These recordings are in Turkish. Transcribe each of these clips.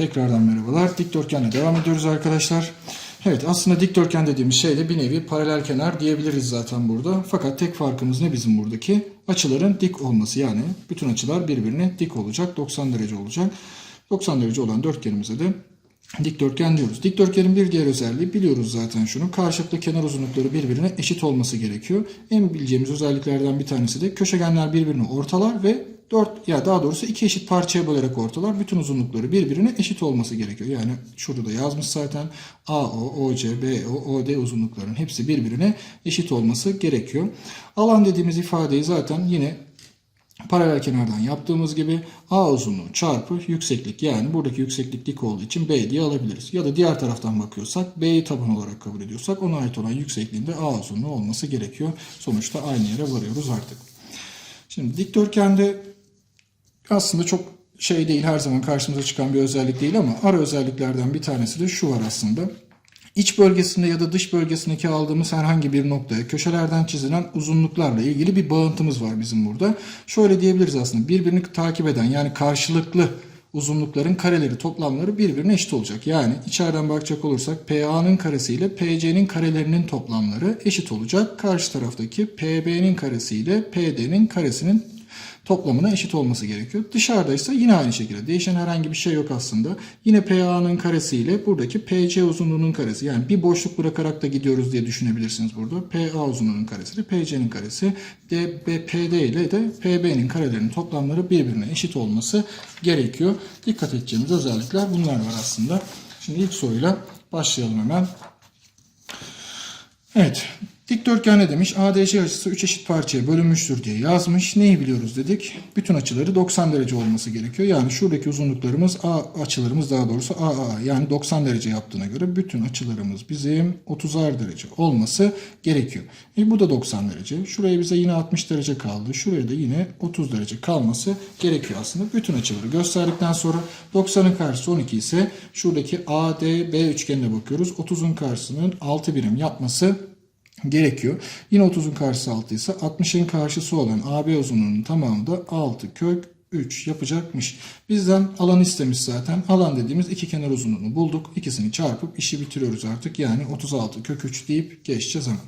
Tekrardan merhabalar. Dikdörtgenle devam ediyoruz arkadaşlar. Evet aslında dikdörtgen dediğimiz şey de bir nevi paralel kenar diyebiliriz zaten burada. Fakat tek farkımız ne bizim buradaki? Açıların dik olması yani bütün açılar birbirine dik olacak. 90 derece olacak. 90 derece olan dörtgenimize de dikdörtgen diyoruz. Dikdörtgenin bir diğer özelliği biliyoruz zaten şunu. Karşılıklı kenar uzunlukları birbirine eşit olması gerekiyor. En bileceğimiz özelliklerden bir tanesi de köşegenler birbirini ortalar ve 4 ya daha doğrusu iki eşit parçaya bölerek ortalar. Bütün uzunlukları birbirine eşit olması gerekiyor. Yani şurada da yazmış zaten AO, OC, BO, OD uzunlukların hepsi birbirine eşit olması gerekiyor. Alan dediğimiz ifadeyi zaten yine paralel kenardan yaptığımız gibi A uzunluğu çarpı yükseklik yani buradaki yükseklik dik olduğu için B diye alabiliriz. Ya da diğer taraftan bakıyorsak B'yi taban olarak kabul ediyorsak ona ait olan yüksekliğinde A uzunluğu olması gerekiyor. Sonuçta aynı yere varıyoruz artık. Şimdi dikdörtgende aslında çok şey değil her zaman karşımıza çıkan bir özellik değil ama ara özelliklerden bir tanesi de şu var aslında. İç bölgesinde ya da dış bölgesindeki aldığımız herhangi bir noktaya köşelerden çizilen uzunluklarla ilgili bir bağıntımız var bizim burada. Şöyle diyebiliriz aslında birbirini takip eden yani karşılıklı uzunlukların kareleri toplamları birbirine eşit olacak. Yani içeriden bakacak olursak PA'nın karesi ile PC'nin karelerinin toplamları eşit olacak. Karşı taraftaki PB'nin karesi ile PD'nin karesinin toplamına eşit olması gerekiyor. Dışarıda ise yine aynı şekilde değişen herhangi bir şey yok aslında. Yine PA'nın karesi ile buradaki PC uzunluğunun karesi. Yani bir boşluk bırakarak da gidiyoruz diye düşünebilirsiniz burada. PA uzunluğunun karesi ile PC'nin karesi. DBPD ile de PB'nin karelerinin toplamları birbirine eşit olması gerekiyor. Dikkat edeceğimiz özellikler bunlar var aslında. Şimdi ilk soruyla başlayalım hemen. Evet. Dikdörtgen demiş? ADC açısı 3 eşit parçaya bölünmüştür diye yazmış. Neyi biliyoruz dedik? Bütün açıları 90 derece olması gerekiyor. Yani şuradaki uzunluklarımız A açılarımız daha doğrusu AAA yani 90 derece yaptığına göre bütün açılarımız bizim 30'ar derece olması gerekiyor. E bu da 90 derece. Şuraya bize yine 60 derece kaldı. Şuraya da yine 30 derece kalması gerekiyor aslında. Bütün açıları gösterdikten sonra 90'ın karşısı 12 ise şuradaki ADB üçgenine bakıyoruz. 30'un karşısının 6 birim yapması gerekiyor. Yine 30'un karşısı 6 ise 60'ın karşısı olan AB uzunluğunun tamamı da 6 kök 3 yapacakmış. Bizden alan istemiş zaten. Alan dediğimiz iki kenar uzunluğunu bulduk. İkisini çarpıp işi bitiriyoruz artık. Yani 36 kök 3 deyip geçeceğiz hemen.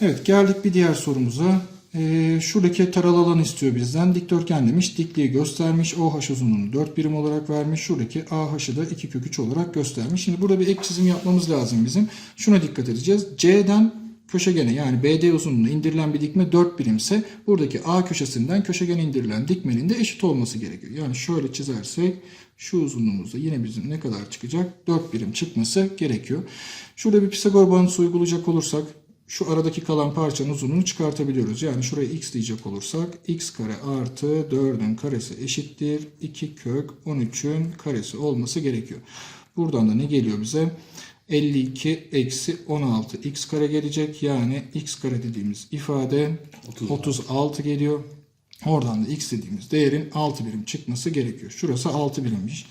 Evet geldik bir diğer sorumuza. Ee, şuradaki taralı alan istiyor bizden. Dikdörtgen demiş. Dikliği göstermiş. OH uzunluğunu 4 birim olarak vermiş. Şuradaki AH'ı da 2 kök 3 olarak göstermiş. Şimdi burada bir ek çizim yapmamız lazım bizim. Şuna dikkat edeceğiz. C'den köşegene yani BD uzunluğuna indirilen bir dikme 4 birimse buradaki A köşesinden köşegene indirilen dikmenin de eşit olması gerekiyor. Yani şöyle çizersek şu uzunluğumuzda yine bizim ne kadar çıkacak? 4 birim çıkması gerekiyor. Şurada bir Pisagor bağıntısı uygulayacak olursak şu aradaki kalan parçanın uzunluğunu çıkartabiliyoruz. Yani şuraya x diyecek olursak x kare artı 4'ün karesi eşittir. 2 kök 13'ün karesi olması gerekiyor. Buradan da ne geliyor bize? 52 eksi 16 x kare gelecek. Yani x kare dediğimiz ifade 36 geliyor. Oradan da x dediğimiz değerin 6 birim çıkması gerekiyor. Şurası 6 birimmiş.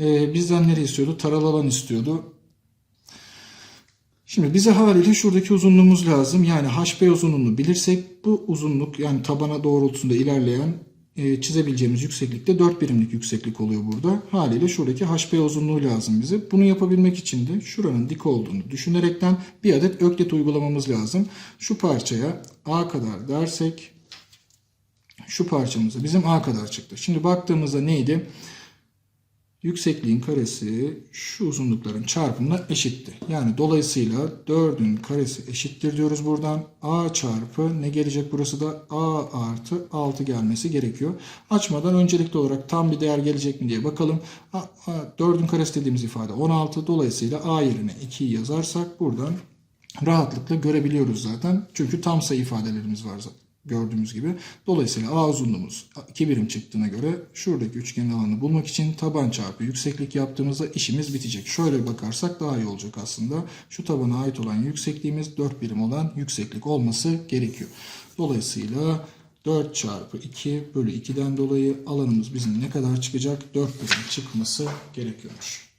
Ee, bizden nereye istiyordu? Taralı alan istiyordu. Şimdi bize haliyle şuradaki uzunluğumuz lazım. Yani HB uzunluğunu bilirsek bu uzunluk yani tabana doğrultusunda ilerleyen e, çizebileceğimiz yükseklikte 4 birimlik yükseklik oluyor burada. Haliyle şuradaki HB uzunluğu lazım bize. Bunu yapabilmek için de şuranın dik olduğunu düşünerekten bir adet öklit uygulamamız lazım. Şu parçaya A kadar dersek şu parçamıza bizim A kadar çıktı. Şimdi baktığımızda neydi? Yüksekliğin karesi şu uzunlukların çarpımına eşitti. Yani dolayısıyla 4'ün karesi eşittir diyoruz buradan. A çarpı ne gelecek burası da A artı 6 gelmesi gerekiyor. Açmadan öncelikli olarak tam bir değer gelecek mi diye bakalım. 4'ün karesi dediğimiz ifade 16. Dolayısıyla A yerine 2'yi yazarsak buradan rahatlıkla görebiliyoruz zaten. Çünkü tam sayı ifadelerimiz var zaten gördüğümüz gibi. Dolayısıyla A uzunluğumuz 2 birim çıktığına göre şuradaki üçgenin alanını bulmak için taban çarpı yükseklik yaptığımızda işimiz bitecek. Şöyle bakarsak daha iyi olacak aslında. Şu tabana ait olan yüksekliğimiz 4 birim olan yükseklik olması gerekiyor. Dolayısıyla 4 çarpı 2 bölü 2'den dolayı alanımız bizim ne kadar çıkacak? 4 birim çıkması gerekiyormuş.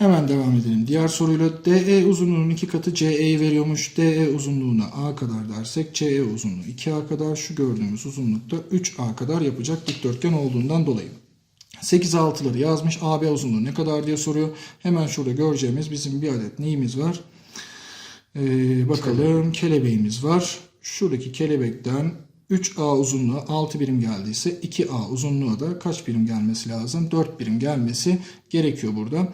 Hemen devam edelim. Diğer soruyla DE uzunluğunun 2 katı CE'yi veriyormuş. DE uzunluğuna A kadar dersek CE uzunluğu 2A kadar şu gördüğümüz uzunlukta 3A kadar yapacak dikdörtgen olduğundan dolayı. 8 6'ları yazmış. AB uzunluğu ne kadar diye soruyor. Hemen şurada göreceğimiz bizim bir adet neyimiz var? Ee, bakalım kelebeğimiz var. Şuradaki kelebekten 3A uzunluğu 6 birim geldiyse 2A uzunluğu da kaç birim gelmesi lazım? 4 birim gelmesi gerekiyor burada.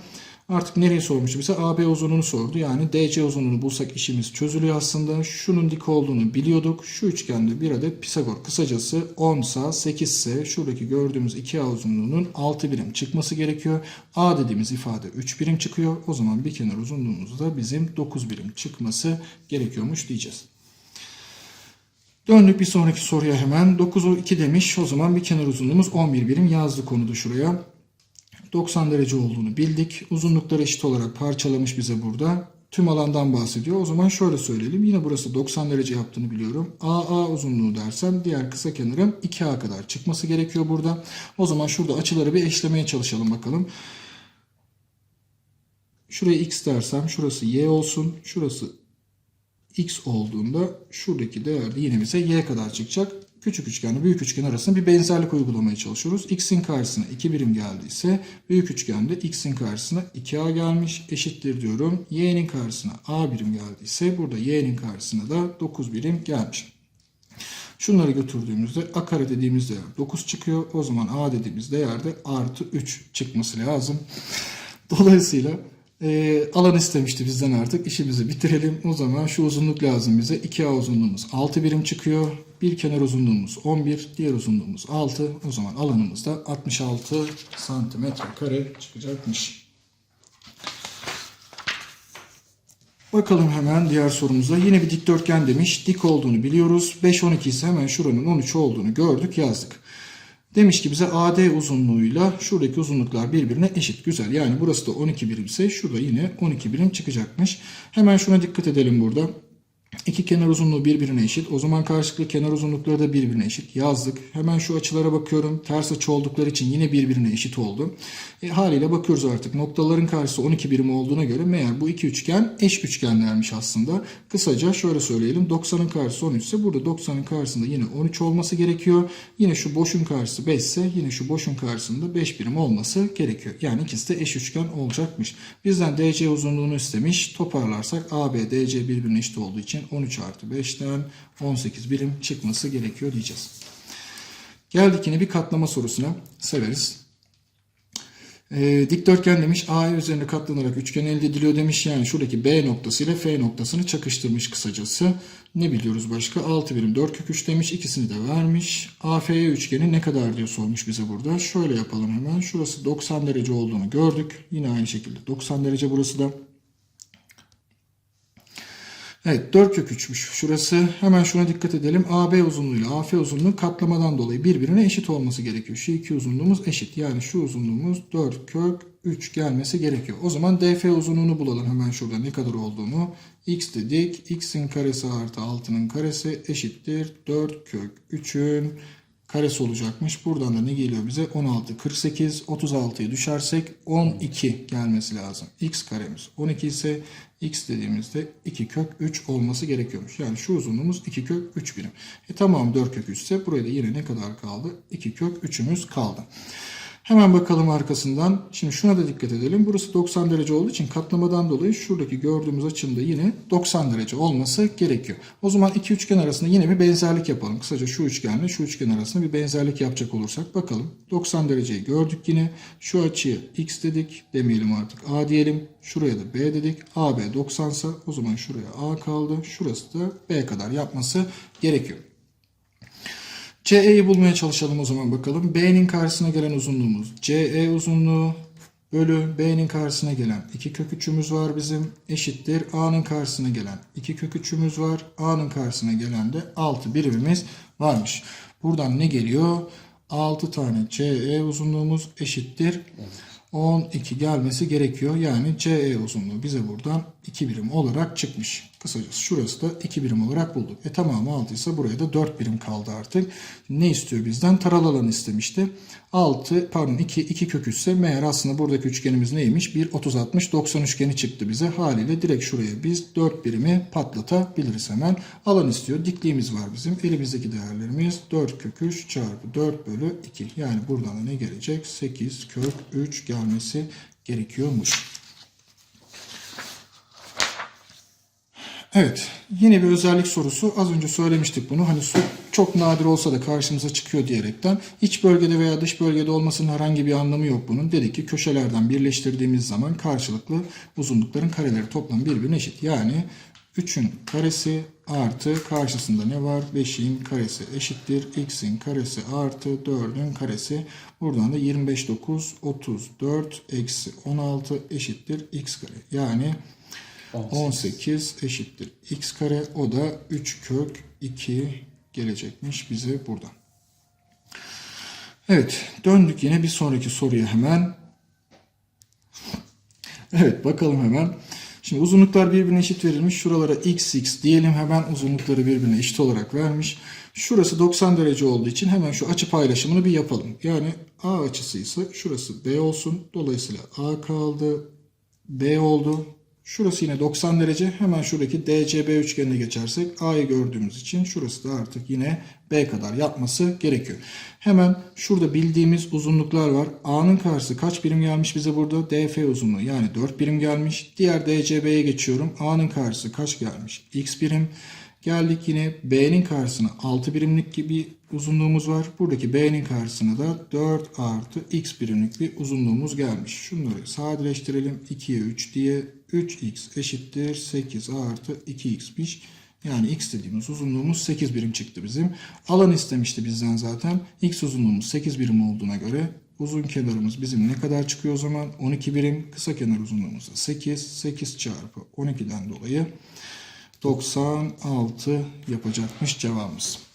Artık nereyi sormuştu bize? AB uzunluğunu sordu. Yani DC uzunluğunu bulsak işimiz çözülüyor aslında. Şunun dik olduğunu biliyorduk. Şu üçgende bir adet Pisagor. Kısacası 10 sa 8 ise şuradaki gördüğümüz 2A uzunluğunun 6 birim çıkması gerekiyor. A dediğimiz ifade 3 birim çıkıyor. O zaman bir kenar uzunluğumuzda bizim 9 birim çıkması gerekiyormuş diyeceğiz. Döndük bir sonraki soruya hemen. 9'u 2 demiş. O zaman bir kenar uzunluğumuz 11 birim yazdık onu da şuraya. 90 derece olduğunu bildik. Uzunlukları eşit olarak parçalamış bize burada. Tüm alandan bahsediyor. O zaman şöyle söyleyelim. Yine burası 90 derece yaptığını biliyorum. AA uzunluğu dersem diğer kısa kenarım 2A kadar çıkması gerekiyor burada. O zaman şurada açıları bir eşlemeye çalışalım bakalım. Şuraya x dersem şurası y olsun. Şurası x olduğunda şuradaki değer de yine bize y kadar çıkacak. Küçük üçgenle büyük üçgen arasında bir benzerlik uygulamaya çalışıyoruz. x'in karşısına 2 birim geldiyse büyük üçgende x'in karşısına 2a gelmiş eşittir diyorum. y'nin karşısına a birim geldiyse burada y'nin karşısına da 9 birim gelmiş. Şunları götürdüğümüzde a kare dediğimiz değer 9 çıkıyor. O zaman a dediğimiz değer de artı 3 çıkması lazım. Dolayısıyla e, alan istemişti bizden artık. İşimizi bitirelim. O zaman şu uzunluk lazım bize. 2A uzunluğumuz 6 birim çıkıyor. Bir kenar uzunluğumuz 11, diğer uzunluğumuz 6. O zaman alanımız da 66 santimetre kare çıkacakmış. Bakalım hemen diğer sorumuza. Yine bir dikdörtgen demiş. Dik olduğunu biliyoruz. 5, 12 ise hemen şuranın 13 olduğunu gördük yazdık. Demiş ki bize AD uzunluğuyla şuradaki uzunluklar birbirine eşit. Güzel. Yani burası da 12 birimse şurada yine 12 birim çıkacakmış. Hemen şuna dikkat edelim burada. İki kenar uzunluğu birbirine eşit. O zaman karşılıklı kenar uzunlukları da birbirine eşit. Yazdık. Hemen şu açılara bakıyorum. Ters açı oldukları için yine birbirine eşit oldu. E, haliyle bakıyoruz artık. Noktaların karşısı 12 birim olduğuna göre meğer bu iki üçgen eş üçgenlermiş aslında. Kısaca şöyle söyleyelim. 90'ın karşısı 13 ise burada 90'ın karşısında yine 13 olması gerekiyor. Yine şu boşun karşısı 5 ise yine şu boşun karşısında 5 birim olması gerekiyor. Yani ikisi de eş üçgen olacakmış. Bizden DC uzunluğunu istemiş. Toparlarsak AB, DC birbirine eşit olduğu için 13 artı 5'ten 18 birim çıkması gerekiyor diyeceğiz. Geldik yine bir katlama sorusuna. Severiz. E, dikdörtgen demiş A üzerine katlanarak üçgen elde ediliyor demiş. Yani şuradaki B noktası ile F noktasını çakıştırmış kısacası. Ne biliyoruz başka? 6 birim 4 kök 3 demiş. İkisini de vermiş. AFY üçgeni ne kadar diye sormuş bize burada. Şöyle yapalım hemen. Şurası 90 derece olduğunu gördük. Yine aynı şekilde 90 derece burası da. Evet 4 kök 3'müş şurası. Hemen şuna dikkat edelim. AB uzunluğuyla AF uzunluğu katlamadan dolayı birbirine eşit olması gerekiyor. Şu iki uzunluğumuz eşit. Yani şu uzunluğumuz 4 kök 3 gelmesi gerekiyor. O zaman DF uzunluğunu bulalım hemen şurada ne kadar olduğunu. X dedik. X'in karesi artı 6'nın karesi eşittir. 4 kök 3'ün karesi olacakmış. Buradan da ne geliyor bize? 16, 48, 36'yı düşersek 12 gelmesi lazım. X karemiz 12 ise x dediğimizde 2 kök 3 olması gerekiyormuş. Yani şu uzunluğumuz 2 kök 3 birim. E tamam 4 kök 3 ise buraya da yine ne kadar kaldı? 2 kök 3'ümüz kaldı. Hemen bakalım arkasından. Şimdi şuna da dikkat edelim. Burası 90 derece olduğu için katlamadan dolayı şuradaki gördüğümüz açının da yine 90 derece olması gerekiyor. O zaman iki üçgen arasında yine bir benzerlik yapalım. Kısaca şu üçgenle şu üçgen arasında bir benzerlik yapacak olursak bakalım. 90 dereceyi gördük yine. Şu açıyı x dedik. Demeyelim artık a diyelim. Şuraya da b dedik. AB 90 ise o zaman şuraya a kaldı. Şurası da b kadar yapması gerekiyor. CE'yi bulmaya çalışalım o zaman bakalım. B'nin karşısına gelen uzunluğumuz CE uzunluğu bölü B'nin karşısına gelen 2 kök 3'ümüz var bizim eşittir. A'nın karşısına gelen 2 kök 3'ümüz var. A'nın karşısına gelen de 6 birimimiz varmış. Buradan ne geliyor? 6 tane CE uzunluğumuz eşittir. 12 gelmesi gerekiyor. Yani CE uzunluğu bize buradan 2 birim olarak çıkmış. Kısacası şurası da 2 birim olarak bulduk. E tamamı 6 ise buraya da 4 birim kaldı artık. Ne istiyor bizden? Taralı alanı istemişti. 6 pardon 2 2 kök ise meğer aslında buradaki üçgenimiz neymiş? 1 30 60 90 üçgeni çıktı bize. Haliyle direkt şuraya biz 4 birimi patlatabiliriz hemen. Alan istiyor. Dikliğimiz var bizim. Elimizdeki değerlerimiz 4 kök 3 çarpı 4 bölü 2. Yani buradan da ne gelecek? 8 kök 3 gelmesi gerekiyormuş. Evet, yine bir özellik sorusu. Az önce söylemiştik bunu. Hani su çok nadir olsa da karşımıza çıkıyor diyerekten. iç bölgede veya dış bölgede olmasının herhangi bir anlamı yok bunun. Dedik ki köşelerden birleştirdiğimiz zaman karşılıklı uzunlukların kareleri toplam birbirine eşit. Yani 3'ün karesi artı karşısında ne var? 5'in karesi eşittir. x'in karesi artı 4'ün karesi. Buradan da 25 9 34 eksi 16 eşittir x kare. Yani 18 eşittir x kare. O da 3 kök 2 gelecekmiş bize buradan. Evet döndük yine bir sonraki soruya hemen. Evet bakalım hemen. Şimdi uzunluklar birbirine eşit verilmiş. Şuralara x x diyelim hemen uzunlukları birbirine eşit olarak vermiş. Şurası 90 derece olduğu için hemen şu açı paylaşımını bir yapalım. Yani A açısı ise şurası B olsun. Dolayısıyla A kaldı. B oldu. Şurası yine 90 derece. Hemen şuradaki DCB üçgenine geçersek A'yı gördüğümüz için şurası da artık yine B kadar yapması gerekiyor. Hemen şurada bildiğimiz uzunluklar var. A'nın karşısı kaç birim gelmiş bize burada? DF uzunluğu yani 4 birim gelmiş. Diğer DCB'ye geçiyorum. A'nın karşısı kaç gelmiş? X birim. Geldik yine B'nin karşısına 6 birimlik gibi uzunluğumuz var. Buradaki B'nin karşısına da 4 artı X birimlik bir uzunluğumuz gelmiş. Şunları sadeleştirelim. 2'ye 3 diye 3X eşittir 8 artı 2X'miş. Yani X dediğimiz uzunluğumuz 8 birim çıktı bizim. Alan istemişti bizden zaten. X uzunluğumuz 8 birim olduğuna göre uzun kenarımız bizim ne kadar çıkıyor o zaman? 12 birim. Kısa kenar uzunluğumuz da 8. 8 çarpı 12'den dolayı 96 yapacakmış cevabımız.